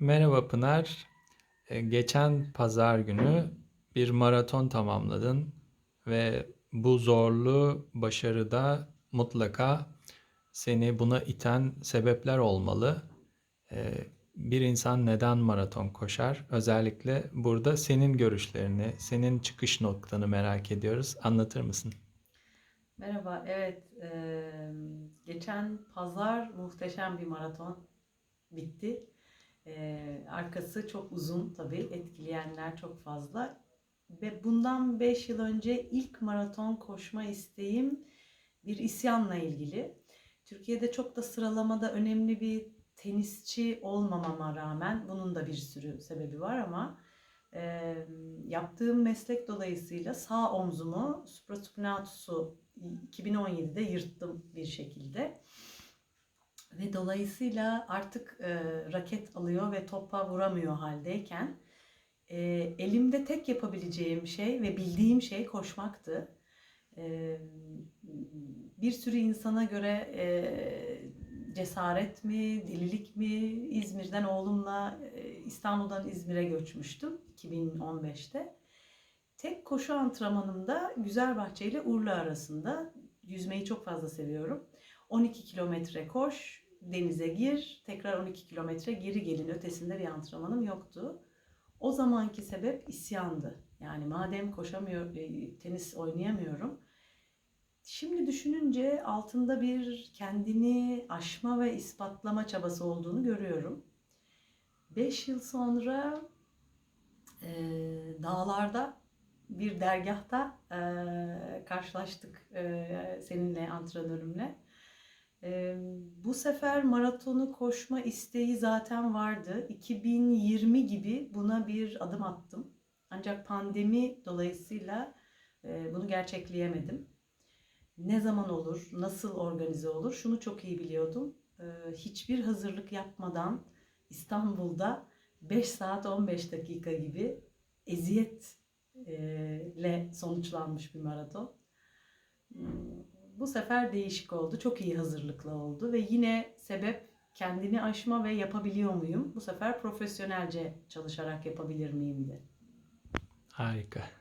Merhaba Pınar. Ee, Geçen pazar günü bir maraton tamamladın ve bu zorlu başarıda mutlaka seni buna iten sebepler olmalı. Ee, Bir insan neden maraton koşar? Özellikle burada senin görüşlerini, senin çıkış noktanı merak ediyoruz. Anlatır mısın? Merhaba, evet. geçen pazar muhteşem bir maraton bitti. Eee, arkası çok uzun tabii, etkileyenler çok fazla. Ve bundan 5 yıl önce ilk maraton koşma isteğim bir isyanla ilgili. Türkiye'de çok da sıralamada önemli bir tenisçi olmamama rağmen, bunun da bir sürü sebebi var ama eee, yaptığım meslek dolayısıyla sağ omzumu supraspinatus'u 2017'de yırttım bir şekilde. Ve dolayısıyla artık e, raket alıyor ve topa vuramıyor haldeyken e, elimde tek yapabileceğim şey ve bildiğim şey koşmaktı. E, bir sürü insana göre e, cesaret mi, delilik mi İzmir'den oğlumla e, İstanbul'dan İzmir'e göçmüştüm 2015'te. Tek koşu antrenmanımda Güzelbahçe ile Urla arasında yüzmeyi çok fazla seviyorum. 12 kilometre koş, denize gir, tekrar 12 kilometre geri gelin ötesinde bir antrenmanım yoktu. O zamanki sebep isyandı. Yani madem koşamıyor, e, tenis oynayamıyorum. Şimdi düşününce altında bir kendini aşma ve ispatlama çabası olduğunu görüyorum. 5 yıl sonra e, dağlarda bir dergahta e, karşılaştık e, seninle antrenörümle. E, bu sefer maratonu koşma isteği zaten vardı. 2020 gibi buna bir adım attım. Ancak pandemi dolayısıyla e, bunu gerçekleyemedim. Ne zaman olur, nasıl organize olur şunu çok iyi biliyordum. E, hiçbir hazırlık yapmadan İstanbul'da 5 saat 15 dakika gibi eziyet ile sonuçlanmış bir maraton. Bu sefer değişik oldu. Çok iyi hazırlıklı oldu ve yine sebep kendini aşma ve yapabiliyor muyum? Bu sefer profesyonelce çalışarak yapabilir miyim de. Harika.